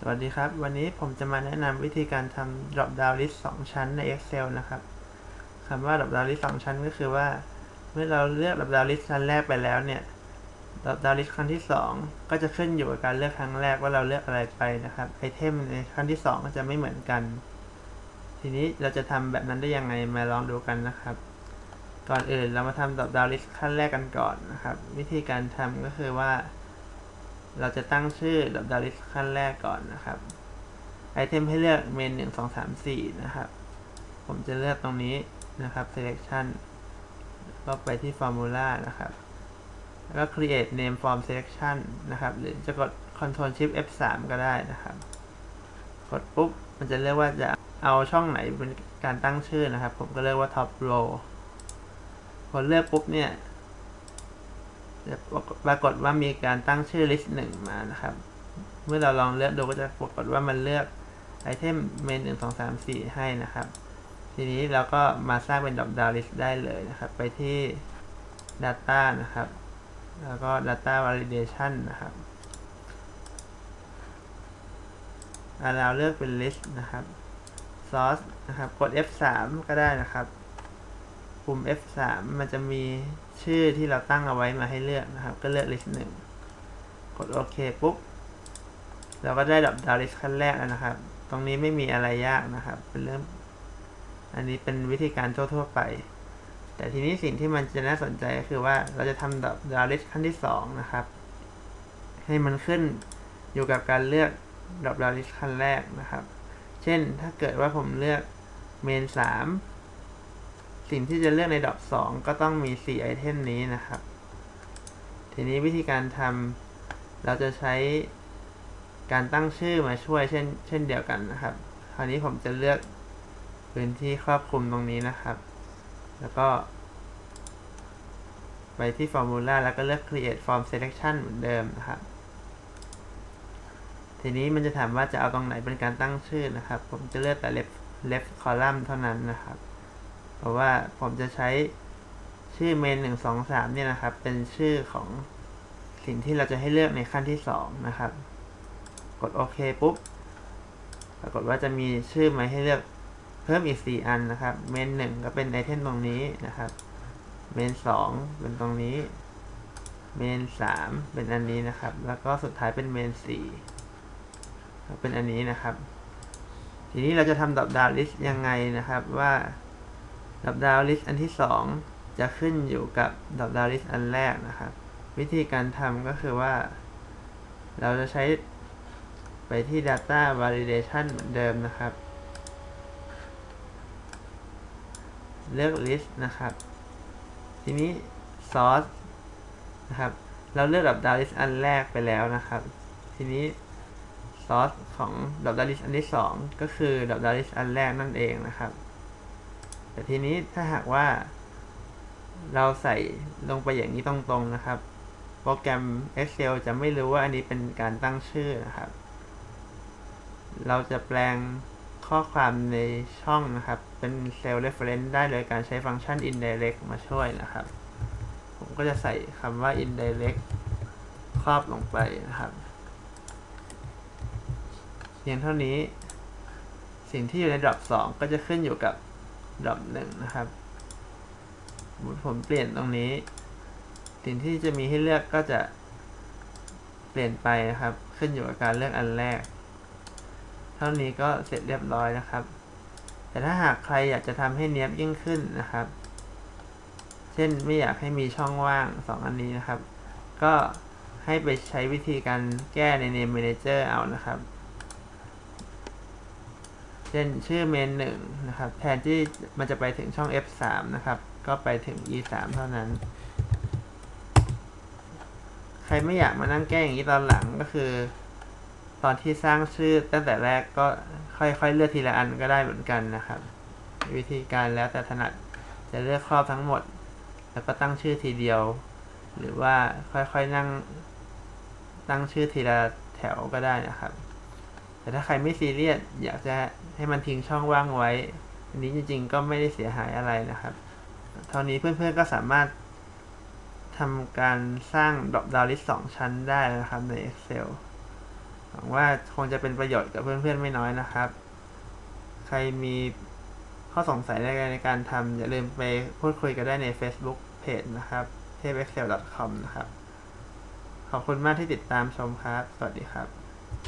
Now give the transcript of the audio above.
สวัสดีครับ วันนี้ผมจะมาแนะนำวิธีการทำ drop down list 2 ชั้นใน Excel นะครับคำว่า drop down list 2 ชั้นก็คือว่า เมื่อเราเลือก drop down list ชั้นแรกไปแล้วเนี่ย drop down list ครั้งที่ 2 ก็จะขึ้นอยู่กับการเลือกครั้งแรกว่าเราเลือกอะไรไปนะครับไอเทมในครั้งที่ 2 ก็จะไม่เหมือนกัน ทีนี้เราจะทำแบบนั้นได้ยังไงมาลองดูกันนะครับ ก่อนอื่นเรามาทำ drop down list ขั้นแรกกันก่อนนะครับ วิธีการทำก็คือว่า เราจะตั้งชื่อ drop down list ขั้นแรกก่อนนะครับไอเทมให้เลือกเมนหนึ่งสองสามสี่นะครับ ผมจะเลือกตรงนี้นะครับ selection ก็ไปที่ formula นะครับ แล้วก็ create name form selection นะครับ หรือจะกด control shift F3 ก็ได้นะครับ กดปุ๊บ มันจะเลือกว่าจะเอาช่องไหนเป็นการตั้งชื่อนะครับ ผมก็เลือกว่า top row พอเลือกปุ๊บเนี่ย ปรากฏว่ามีการตั้งชื่อ list หนึ่งมานะครับ เมื่อเราลองเลือกดูก็จะปรากฏว่ามันเลือกไอเทมเมนหนึ่งสองสามสี่ให้นะครับ ทีนี้เราก็มาสร้างเป็น drop down list ได้เลยนะครับ ไปที่ data นะครับ แล้วก็ data validation นะครับเราเลือกเป็น list นะครับ source นะครับ กด F3 ก็ได้นะครับ ปุ่ม F3 มันจะมีชื่อที่เราตั้งเอาไว้มาให้เลือกนะครับ ก็เลือก list หนึ่งกดโอเคปุ๊บ เราก็ได้ด r อ p down list ขั้นแรกแล้วนะครับ ตรงนี้ไม่มีอะไรยากนะครับ เป็นเรื่อง อันนี้เป็นวิธีการทั่วๆไป แต่ทีนี้สิ่งที่มันจะน่าสนใจก็คือว่าเราจะทำ drop down list ขั้นที่ 2 นะครับ ให้มันขึ้นอยู่กับการเลือก drop down list ขั้นแรกนะครับ เช่นถ้าเกิดว่าผมเลือกเมน3 สิ่งที่จะเลือกในดอก2ก็ต้องมี 4 ไอเทมนี้นะครับ ทีนี้วิธีการทำเราจะใช้การตั้งชื่อมาช่วยเช่นเช่นเดียวกันนะครับ คราวนี้ผมจะเลือกพื้นที่ครอบคลุมตรงนี้นะครับ แล้วก็ ไปที่ Formula แล้วก็เลือก Create Form Selection เหมือนเดิมนะครับ ทีนี้มันจะถามว่าจะเอาตรงไหนเป็นการตั้งชื่อนะครับ ผมจะเลือกแต่ left left column เท่านั้นนะครับ เพราะว่าผมจะใช้ชื่อเมนหนึ่งสองสามเนี่ยนะครับ เป็นชื่อของสิ่งที่เราจะให้เลือกในขั้นที่สองนะครับ กดโอเคปุ๊บ ปรากฏว่าจะมีชื่อมาให้เลือกเพิ่มอีกสี่อันนะครับ เมนหนึ่งก็เป็นไอเทมตรงนี้นะครับ เมนสองเป็นตรงนี้ เมนสามเป็นอันนี้นะครับ แล้วก็สุดท้ายเป็นเมนสี่เป็นอันนี้นะครับ ทีนี้เราจะทำดับดาวลิสยังไงนะครับว่า ดับดาวลิสต์อันที่ 2 จะขึ้นอยู่กับดับดาวลิสต์อันแรกนะครับ วิธีการทำก็คือว่า เราจะใช้ไปที่ data validation เหมือนเดิมนะครับ เลือก list นะครับ ทีนี้ source นะครับ เราเลือกดับดาวลิสต์อันแรกไปแล้วนะครับ ทีนี้ source ของดับดาวลิสต์อันที่ 2 ก็คือดับดาวลิสต์อันแรกนั่นเองนะครับ แต่ทีนี้ถ้าหากว่า เราใส่ลงไปอย่างนี้ตรงๆนะครับ โปรแกรม Excel จะไม่รู้ว่าอันนี้เป็นการตั้งชื่อนะครับ เราจะแปลงข้อความในช่องนะครับ เป็น cell reference ได้โดยการใช้ฟังก์ชัน indirect มาช่วยนะครับ ผมก็จะใส่คำว่า indirect ครอบลงไปนะครับเพียงเท่านี้ สิ่งที่อยู่ใน drop 2ก็จะขึ้นอยู่กับ ดรอปหนึ่งนะครับผมเปลี่ยนตรงนี้สิ่งที่จะมีให้เลือกก็จะเปลี่ยนไปนะครับ ขึ้นอยู่กับการเลือกอันแรก เท่านี้ก็เสร็จเรียบร้อยนะครับ แต่ถ้าหากใครอยากจะทำให้เนี้ยบยิ่งขึ้นนะครับ เช่นไม่อยากให้มีช่องว่าง 2 อันนี้นะครับ ก็ให้ไปใช้วิธีการแก้ใน Name Manager เอานะครับ เช่นชื่อเมนหนึ่งนะครับ แทนที่มันจะไปถึงช่อง F3 นะครับ ก็ไปถึง E3 เท่านั้น ใครไม่อยากมานั่งแก้อย่างนี้ตอนหลังก็คือ ตอนที่สร้างชื่อตั้งแต่แรกก็ค่อยๆเลือกทีละอันก็ได้เหมือนกันนะครับ วิธีการแล้วแต่ถนัดจะเลือกครอบทั้งหมด แล้วก็ตั้งชื่อทีเดียว หรือว่าค่อยๆนั่ง ตั้งชื่อทีละแถวก็ได้นะครับ แต่ถ้าใครไม่ซีเรียสอยากจะให้มันทิ้งช่องว่างไว้ อันนี้จริง ๆ ก็ไม่ได้เสียหายอะไรนะครับเท่านี้เพื่อนๆก็สามารถทำการสร้าง drop down list 2ชั้นได้นะครับใน Excel หวังว่าคงจะเป็นประโยชน์กับเพื่อนๆไม่น้อยนะครับ ใครมีข้อสงสัยในการในการทำอย่าลืมไปพูดคุยกันได้ใน Facebook Page นะครับ t a p e x c e l c o m นะครับ ขอบคุณมากที่ติดตามชมครับ สวัสดีครับ